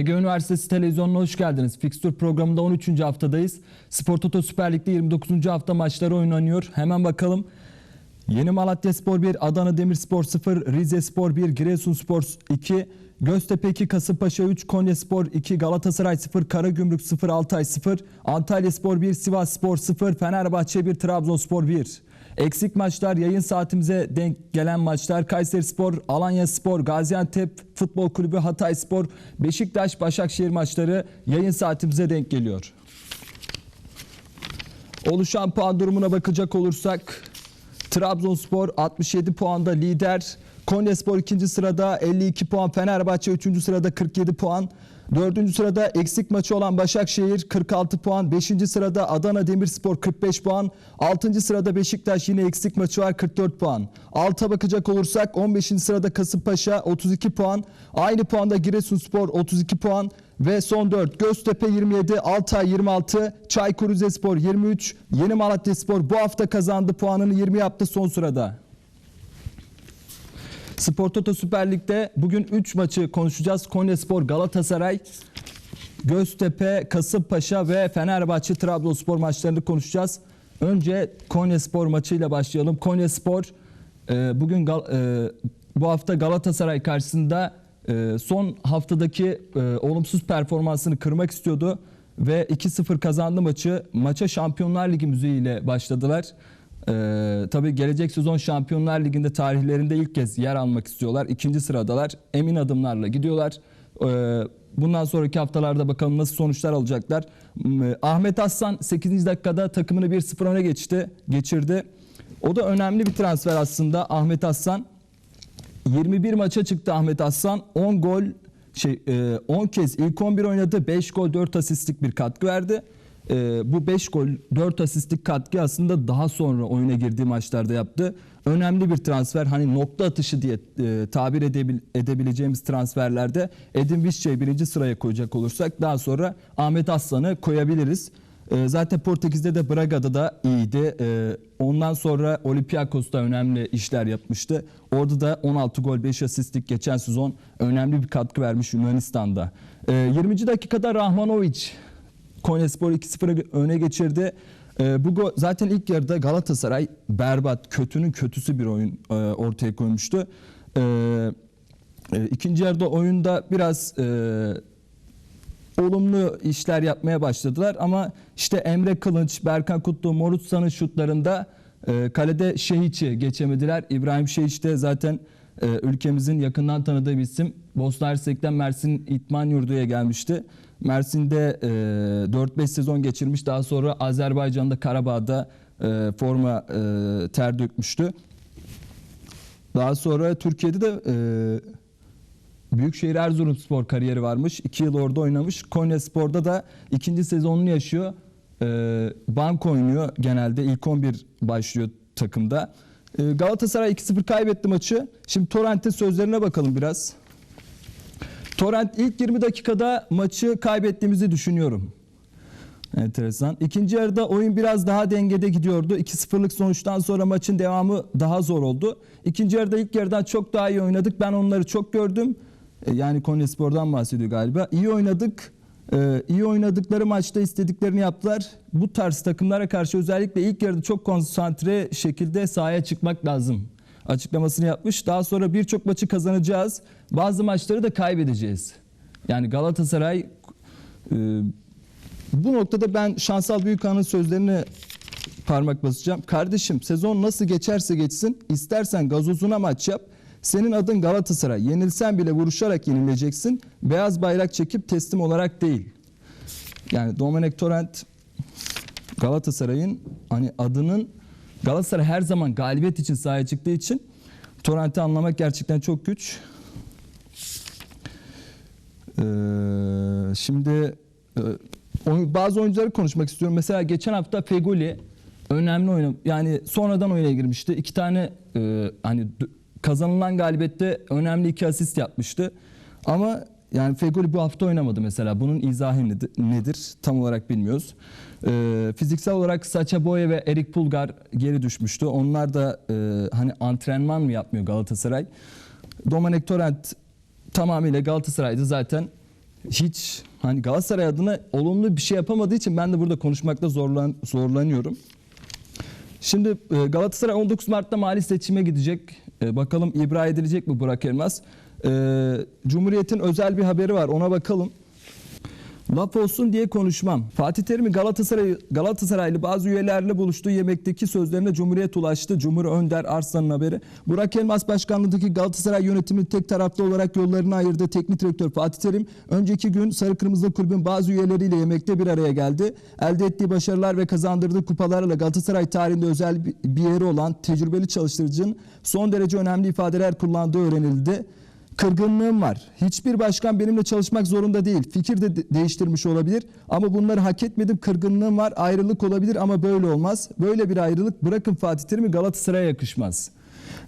Ege Üniversitesi Televizyonu'na hoş geldiniz. Fixture programında 13. haftadayız. Spor Toto Süper Lig'de 29. hafta maçları oynanıyor. Hemen bakalım. Yeni Malatya Spor 1, Adana Demirspor 0, Rize Spor 1, Giresunspor 2, Göztepe 2, Kasımpaşa 3, Konya Spor 2, Galatasaray 0, Karagümrük 0, Altay 0, Antalya Spor 1, Sivas Spor 0, Fenerbahçe 1, Trabzonspor 1. Eksik maçlar yayın saatimize denk gelen maçlar Kayseri Spor, Alanya Spor, Gaziantep Futbol Kulübü, Hatay Spor, Beşiktaş, Başakşehir maçları yayın saatimize denk geliyor. Oluşan puan durumuna bakacak olursak Trabzonspor 67 puanda lider. Konyaspor ikinci sırada 52 puan. Fenerbahçe 3. sırada 47 puan. 4. sırada eksik maçı olan Başakşehir 46 puan. 5. sırada Adana Demirspor 45 puan. 6. sırada Beşiktaş yine eksik maçı var 44 puan. Alta bakacak olursak 15. sırada Kasımpaşa 32 puan. Aynı puanda Giresunspor 32 puan. Ve son 4 Göztepe 27, Altay 26, Çaykur Rizespor 23, Yeni Malatyaspor bu hafta kazandı puanını 20 yaptı son sırada. Spor Toto Süper Lig'de bugün 3 maçı konuşacağız. Konyaspor, Galatasaray, Göztepe, Kasımpaşa ve Fenerbahçe Trabzonspor maçlarını konuşacağız. Önce Konyaspor maçıyla başlayalım. Konyaspor e, bugün Gal- e, bu hafta Galatasaray karşısında e, son haftadaki e, olumsuz performansını kırmak istiyordu ve 2-0 kazandı maçı. Maça Şampiyonlar Ligi müziğiyle başladılar. Ee, tabii gelecek sezon Şampiyonlar Ligi'nde tarihlerinde ilk kez yer almak istiyorlar. İkinci sıradalar. Emin adımlarla gidiyorlar. Ee, bundan sonraki haftalarda bakalım nasıl sonuçlar alacaklar. M- Ahmet Aslan 8. dakikada takımını 1-0 öne geçti, geçirdi. O da önemli bir transfer aslında Ahmet Aslan. 21 maça çıktı Ahmet Aslan. 10 gol şey e, 10 kez ilk 11 oynadı. 5 gol 4 asistlik bir katkı verdi. E, bu 5 gol 4 asistlik katkı aslında daha sonra oyuna girdiği maçlarda yaptı. Önemli bir transfer hani nokta atışı diye e, tabir edebil- edebileceğimiz transferlerde Edin Visca'yı birinci sıraya koyacak olursak daha sonra Ahmet Aslan'ı koyabiliriz. E, Zaten Portekiz'de de Braga'da da iyiydi. E, Ondan sonra Olympiakos'ta önemli işler yapmıştı. Orada da 16 gol 5 asistlik geçen sezon önemli bir katkı vermiş Yunanistan'da. E, 20. dakikada Rahmanovic Konyaspor 2-0 öne geçirdi. E, Bu go- zaten ilk yarıda Galatasaray berbat, kötünün kötüsü bir oyun e, ortaya koymuştu. E, e, İkinci yarıda oyunda biraz e, olumlu işler yapmaya başladılar ama işte Emre Kılınç, Berkan Kutlu, Morutsa'nın şutlarında e, kalede Şehiç'i geçemediler. İbrahim Şehiç de zaten ülkemizin yakından tanıdığı bir isim. Bosna Hersek'ten Mersin İtman Yurdu'ya gelmişti. Mersin'de e, 4-5 sezon geçirmiş. Daha sonra Azerbaycan'da Karabağ'da e, forma e, ter dökmüştü. Daha sonra Türkiye'de de e, Büyükşehir Erzurumspor kariyeri varmış. 2 yıl orada oynamış. Konya Spor'da da ikinci sezonunu yaşıyor. Ee, bank oynuyor genelde. İlk 11 başlıyor takımda. Ee, Galatasaray 2-0 kaybetti maçı. Şimdi Torrent'in sözlerine bakalım biraz. Torrent ilk 20 dakikada maçı kaybettiğimizi düşünüyorum. Enteresan. İkinci yarıda oyun biraz daha dengede gidiyordu. 2-0'lık sonuçtan sonra maçın devamı daha zor oldu. İkinci yarıda ilk yarıdan çok daha iyi oynadık. Ben onları çok gördüm. E, Yani Konyaspor'dan bahsediyor galiba. İyi oynadık. Ee, iyi oynadıkları maçta istediklerini yaptılar. Bu tarz takımlara karşı özellikle ilk yarıda çok konsantre şekilde sahaya çıkmak lazım. Açıklamasını yapmış. Daha sonra birçok maçı kazanacağız. Bazı maçları da kaybedeceğiz. Yani Galatasaray e, bu noktada ben Şansal Büyükhan'ın sözlerine parmak basacağım. Kardeşim sezon nasıl geçerse geçsin istersen gazozuna maç yap. Senin adın Galatasaray. Yenilsen bile vuruşarak yenileceksin. Beyaz bayrak çekip teslim olarak değil. Yani Domenek Torrent Galatasaray'ın hani adının Galatasaray her zaman galibiyet için sahaya çıktığı için Torrent'i anlamak gerçekten çok güç. Ee, şimdi e, bazı oyuncuları konuşmak istiyorum. Mesela geçen hafta Fegoli önemli oyun yani sonradan oyuna girmişti. İki tane e, hani kazanılan galibiyette önemli iki asist yapmıştı. Ama yani Fegoli bu hafta oynamadı mesela. Bunun izahı nedir tam olarak bilmiyoruz. E, fiziksel olarak Sacha Boye ve Erik Pulgar geri düşmüştü. Onlar da e, hani antrenman mı yapmıyor Galatasaray? Domenek Torrent tamamıyla Galatasaray'da zaten hiç hani Galatasaray adına olumlu bir şey yapamadığı için ben de burada konuşmakta zorlan, zorlanıyorum. Şimdi e, Galatasaray 19 Mart'ta mali seçime gidecek. E, Bakalım ibra edilecek mi Burak Elmas? E, Cumhuriyet'in özel bir haberi var ona bakalım. Laf olsun diye konuşmam. Fatih Terim'in Galatasaray, Galatasaraylı bazı üyelerle buluştuğu yemekteki sözlerine Cumhuriyet ulaştı. Cumhur Önder Arslan'ın haberi. Burak Elmas başkanlığındaki Galatasaray yönetimi tek taraflı olarak yollarını ayırdı. Teknik direktör Fatih Terim önceki gün Sarı Kırmızılı Kulübün bazı üyeleriyle yemekte bir araya geldi. Elde ettiği başarılar ve kazandırdığı kupalarla Galatasaray tarihinde özel bir yeri olan tecrübeli çalıştırıcının son derece önemli ifadeler kullandığı öğrenildi. Kırgınlığım var. Hiçbir başkan benimle çalışmak zorunda değil. Fikir de de- değiştirmiş olabilir ama bunları hak etmedim. Kırgınlığım var. Ayrılık olabilir ama böyle olmaz. Böyle bir ayrılık bırakın Fatih Terim'i Galatasaray'a yakışmaz.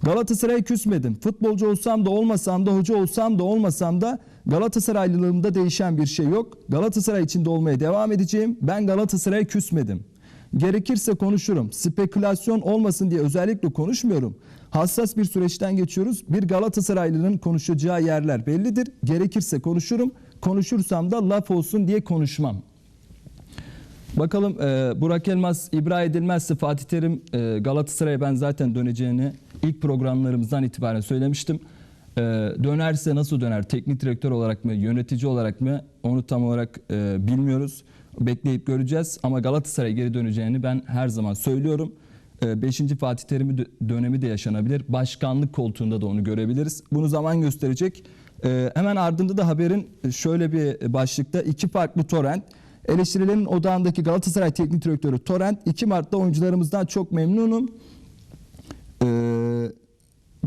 Galatasaray'a küsmedim. Futbolcu olsam da olmasam da hoca olsam da olmasam da Galatasaraylılığımda değişen bir şey yok. Galatasaray içinde olmaya devam edeceğim. Ben Galatasaray'a küsmedim. Gerekirse konuşurum. Spekülasyon olmasın diye özellikle konuşmuyorum. Hassas bir süreçten geçiyoruz. Bir Galatasaraylı'nın konuşacağı yerler bellidir. Gerekirse konuşurum. Konuşursam da laf olsun diye konuşmam. Bakalım e, Burak Elmas ibra edilmezse Fatih Terim e, Galatasaray'a ben zaten döneceğini ilk programlarımızdan itibaren söylemiştim. E, dönerse nasıl döner? Teknik direktör olarak mı, yönetici olarak mı? Onu tam olarak e, bilmiyoruz. Bekleyip göreceğiz ama Galatasaray'a geri döneceğini ben her zaman söylüyorum. 5. Fatih Terim dö- dönemi de yaşanabilir. Başkanlık koltuğunda da onu görebiliriz. Bunu zaman gösterecek. E, hemen ardında da haberin şöyle bir başlıkta iki farklı torrent. Eleştirilerin odağındaki Galatasaray Teknik Direktörü Torrent 2 Mart'ta oyuncularımızdan çok memnunum. Ee,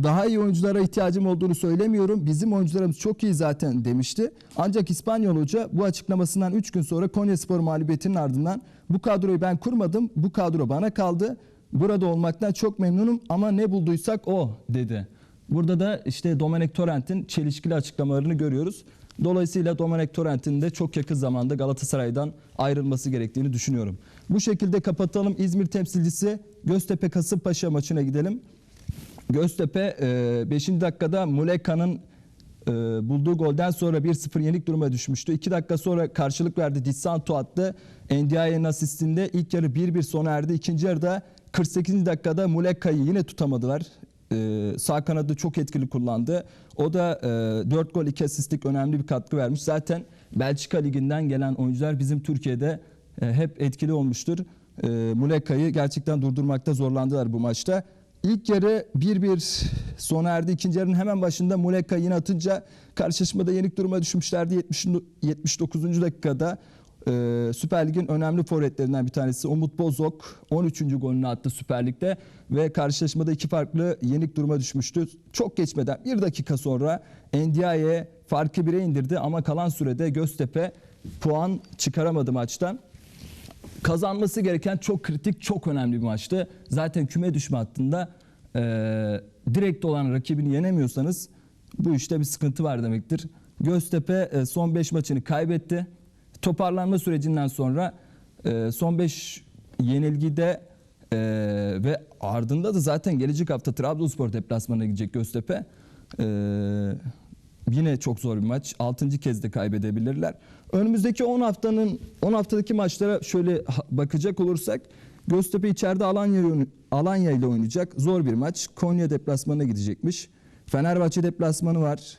daha iyi oyunculara ihtiyacım olduğunu söylemiyorum. Bizim oyuncularımız çok iyi zaten demişti. Ancak İspanyol Hoca bu açıklamasından 3 gün sonra Konyaspor mağlubiyetinin ardından bu kadroyu ben kurmadım. Bu kadro bana kaldı. Burada olmaktan çok memnunum ama ne bulduysak o dedi. Burada da işte Domenek Torrent'in çelişkili açıklamalarını görüyoruz. Dolayısıyla Domenek Torrent'in de çok yakın zamanda Galatasaray'dan ayrılması gerektiğini düşünüyorum. Bu şekilde kapatalım. İzmir temsilcisi Göztepe Kasımpaşa maçına gidelim. Göztepe 5. dakikada Muleka'nın e, bulduğu golden sonra 1-0 yenik duruma düşmüştü. 2 dakika sonra karşılık verdi. Di Santo attı. Ndiaye'nin asistinde ilk yarı 1-1 sona erdi. İkinci yarıda 48. dakikada Muleka'yı yine tutamadılar. E, sağ kanadı çok etkili kullandı. O da e, 4 gol 2 asistlik önemli bir katkı vermiş. Zaten Belçika Ligi'nden gelen oyuncular bizim Türkiye'de e, hep etkili olmuştur. E, Muleka'yı gerçekten durdurmakta zorlandılar bu maçta. İlk yarı 1-1 sona erdi. İkinci yarının hemen başında Muleka yine atınca karşılaşmada yenik duruma düşmüşlerdi. 70, 79. dakikada e, Süper Lig'in önemli forvetlerinden bir tanesi Umut Bozok 13. golünü attı Süper Lig'de ve karşılaşmada iki farklı yenik duruma düşmüştü. Çok geçmeden bir dakika sonra Ndiaye farkı bire indirdi ama kalan sürede Göztepe puan çıkaramadı maçtan kazanması gereken çok kritik, çok önemli bir maçtı. Zaten küme düşme hattında e, direkt olan rakibini yenemiyorsanız bu işte bir sıkıntı var demektir. Göztepe e, son 5 maçını kaybetti. Toparlanma sürecinden sonra e, son 5 yenilgide e, ve ardında da zaten gelecek hafta Trabzonspor deplasmanına gidecek Göztepe. E, Yine çok zor bir maç. 6. kez de kaybedebilirler. Önümüzdeki 10 haftanın 10 haftadaki maçlara şöyle bakacak olursak Göztepe içeride Alanya, Alanya ile oynayacak. Zor bir maç. Konya deplasmanına gidecekmiş. Fenerbahçe deplasmanı var.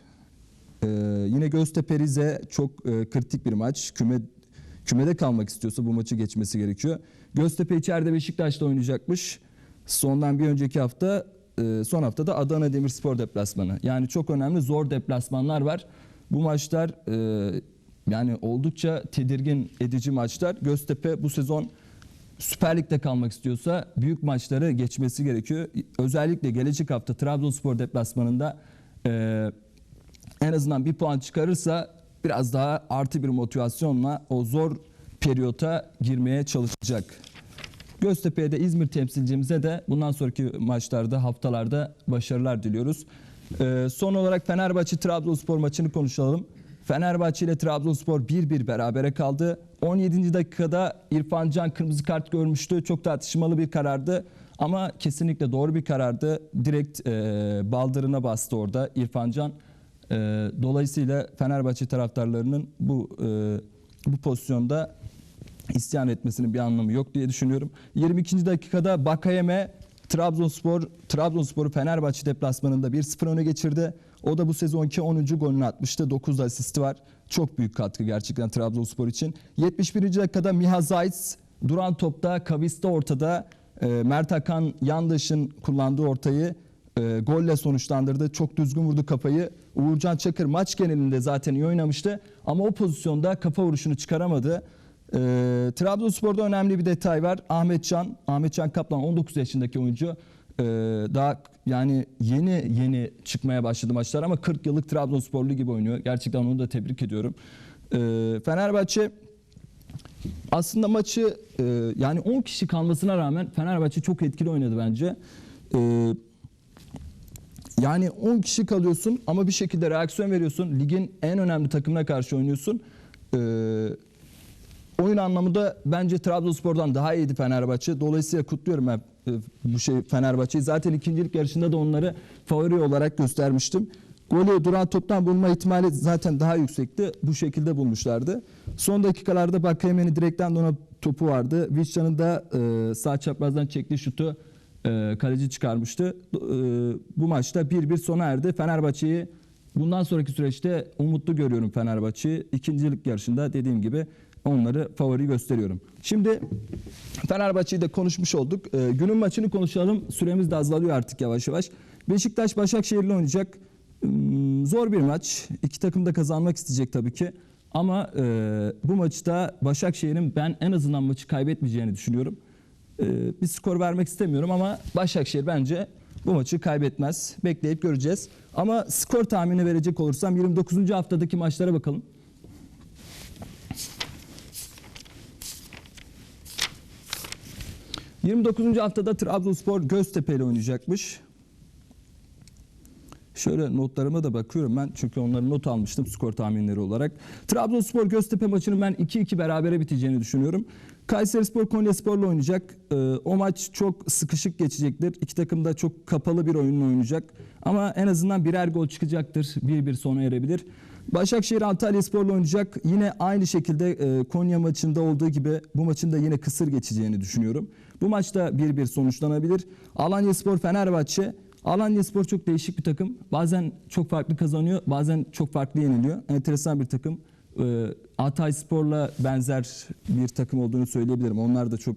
Ee, yine Göztepe Rize çok e, kritik bir maç. Küme kümede kalmak istiyorsa bu maçı geçmesi gerekiyor. Göztepe içeride Beşiktaş'ta oynayacakmış. Sondan bir önceki hafta e, son haftada Adana Demirspor deplasmanı. Yani çok önemli zor deplasmanlar var. Bu maçlar e, yani oldukça tedirgin edici maçlar. Göztepe bu sezon Süper Lig'de kalmak istiyorsa büyük maçları geçmesi gerekiyor. Özellikle gelecek hafta Trabzonspor deplasmanında e, en azından bir puan çıkarırsa biraz daha artı bir motivasyonla o zor periyota girmeye çalışacak. Göztepe'ye de İzmir temsilcimize de bundan sonraki maçlarda, haftalarda başarılar diliyoruz. Ee, son olarak Fenerbahçe Trabzonspor maçını konuşalım. Fenerbahçe ile Trabzonspor 1-1 berabere kaldı. 17. dakikada İrfan Can kırmızı kart görmüştü. Çok tartışmalı bir karardı. Ama kesinlikle doğru bir karardı. Direkt e, baldırına bastı orada İrfan Can. E, dolayısıyla Fenerbahçe taraftarlarının bu e, bu pozisyonda isyan etmesinin bir anlamı yok diye düşünüyorum. 22. dakikada Bakayeme Trabzonspor Trabzonspor'u Fenerbahçe deplasmanında 1-0 öne geçirdi. O da bu sezonki 10. golünü atmıştı. 9 asisti var. Çok büyük katkı gerçekten Trabzonspor için. 71. dakikada Miha Zayt duran topta Kavis'te ortada e, Mert Hakan Yandaş'ın kullandığı ortayı e, golle sonuçlandırdı. Çok düzgün vurdu kafayı. Uğurcan Çakır maç genelinde zaten iyi oynamıştı. Ama o pozisyonda kafa vuruşunu çıkaramadı. E, Trabzonspor'da önemli bir detay var. Ahmetcan, Ahmetcan Kaplan 19 yaşındaki oyuncu. E, daha yani yeni yeni çıkmaya başladı maçlar ama 40 yıllık Trabzonsporlu gibi oynuyor. Gerçekten onu da tebrik ediyorum. E, Fenerbahçe aslında maçı e, yani 10 kişi kalmasına rağmen Fenerbahçe çok etkili oynadı bence. E, yani 10 kişi kalıyorsun ama bir şekilde reaksiyon veriyorsun. Ligin en önemli takımına karşı oynuyorsun. E, oyun anlamında bence Trabzonspor'dan daha iyiydi Fenerbahçe. Dolayısıyla kutluyorum ben e, bu şey Fenerbahçe'yi. Zaten ikincilik yarışında da onları favori olarak göstermiştim. Golü duran toptan bulma ihtimali zaten daha yüksekti. Bu şekilde bulmuşlardı. Son dakikalarda Bakayemen'in direkten dönen topu vardı. Vişcan'ın da e, sağ çaprazdan çektiği şutu e, kaleci çıkarmıştı. E, bu maçta 1-1 sona erdi. Fenerbahçe'yi bundan sonraki süreçte umutlu görüyorum Fenerbahçe'yi. İkincilik yarışında dediğim gibi onları favori gösteriyorum. Şimdi Fenerbahçe'yi de konuşmuş olduk. E, günün maçını konuşalım. Süremiz de azalıyor artık yavaş yavaş. Beşiktaş Başakşehir'le oynayacak. Hmm, Zor bir maç. İki takım da kazanmak isteyecek tabii ki. Ama e, bu maçta Başakşehir'in ben en azından maçı kaybetmeyeceğini düşünüyorum. E, bir skor vermek istemiyorum ama Başakşehir bence bu maçı kaybetmez. Bekleyip göreceğiz. Ama skor tahmini verecek olursam 29. haftadaki maçlara bakalım. ...29. haftada Trabzonspor Göztepe ile oynayacakmış. Şöyle notlarıma da bakıyorum ben çünkü onları not almıştım skor tahminleri olarak. Trabzonspor Göztepe maçının ben 2-2 berabere biteceğini düşünüyorum. Kayserispor Konyaspor'la oynayacak. Ee, o maç çok sıkışık geçecektir. İki takım da çok kapalı bir oyunla oynayacak. Ama en azından birer gol çıkacaktır. 1-1 sona erebilir. Başakşehir Antalya Spor'la oynayacak. Yine aynı şekilde e, Konya maçında olduğu gibi bu maçın da yine kısır geçeceğini düşünüyorum. Bu maçta 1-1 sonuçlanabilir. Alanya Spor Fenerbahçe Alanya Spor çok değişik bir takım. Bazen çok farklı kazanıyor, bazen çok farklı yeniliyor. Enteresan bir takım. Ee, Hatay Spor'la benzer bir takım olduğunu söyleyebilirim. Onlar da çok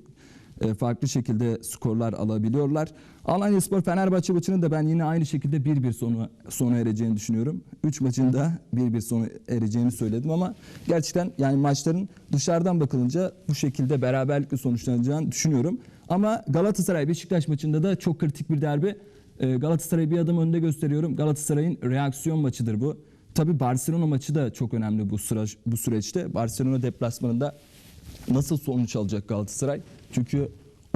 e, farklı şekilde skorlar alabiliyorlar. Alanya Spor Fenerbahçe maçının da ben yine aynı şekilde 1-1 sonu, sona ereceğini düşünüyorum. 3 maçın da 1-1 sona ereceğini söyledim ama gerçekten yani maçların dışarıdan bakılınca bu şekilde beraberlikle sonuçlanacağını düşünüyorum. Ama Galatasaray Beşiktaş maçında da çok kritik bir derbi. Ee, Galatasaray'ı bir adım önde gösteriyorum. Galatasaray'ın reaksiyon maçıdır bu. Tabii Barcelona maçı da çok önemli bu sıra, bu süreçte. Barcelona deplasmanında nasıl sonuç alacak Galatasaray? Çünkü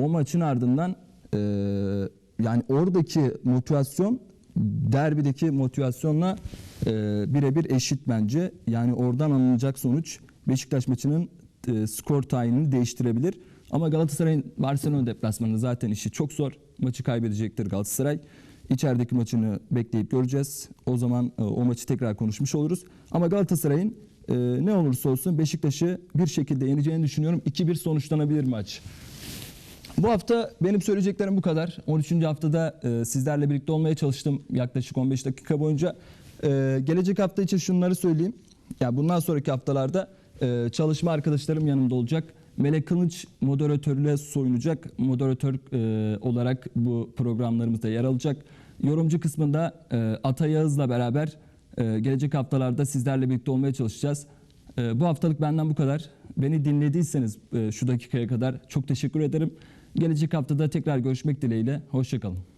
o maçın ardından e, yani oradaki motivasyon derbideki motivasyonla e, birebir eşit bence. Yani oradan alınacak sonuç Beşiktaş maçının e, skor tayinini değiştirebilir. Ama Galatasaray'ın Barcelona deplasmanında zaten işi çok zor. Maçı kaybedecektir Galatasaray. İçerideki maçını bekleyip göreceğiz. O zaman e, o maçı tekrar konuşmuş oluruz. Ama Galatasaray'ın e, ne olursa olsun Beşiktaş'ı bir şekilde yeneceğini düşünüyorum. 2-1 sonuçlanabilir maç. Bu hafta benim söyleyeceklerim bu kadar. 13. haftada e, sizlerle birlikte olmaya çalıştım yaklaşık 15 dakika boyunca. E, gelecek hafta için şunları söyleyeyim. Ya bundan sonraki haftalarda e, çalışma arkadaşlarım yanımda olacak. Melek Kılıç moderatörle soyunacak. Moderatör e, olarak bu programlarımızda yer alacak. Yorumcu kısmında e, Ata Yağız'la beraber e, gelecek haftalarda sizlerle birlikte olmaya çalışacağız. E, bu haftalık benden bu kadar. Beni dinlediyseniz e, şu dakikaya kadar çok teşekkür ederim. Gelecek haftada tekrar görüşmek dileğiyle. Hoşçakalın.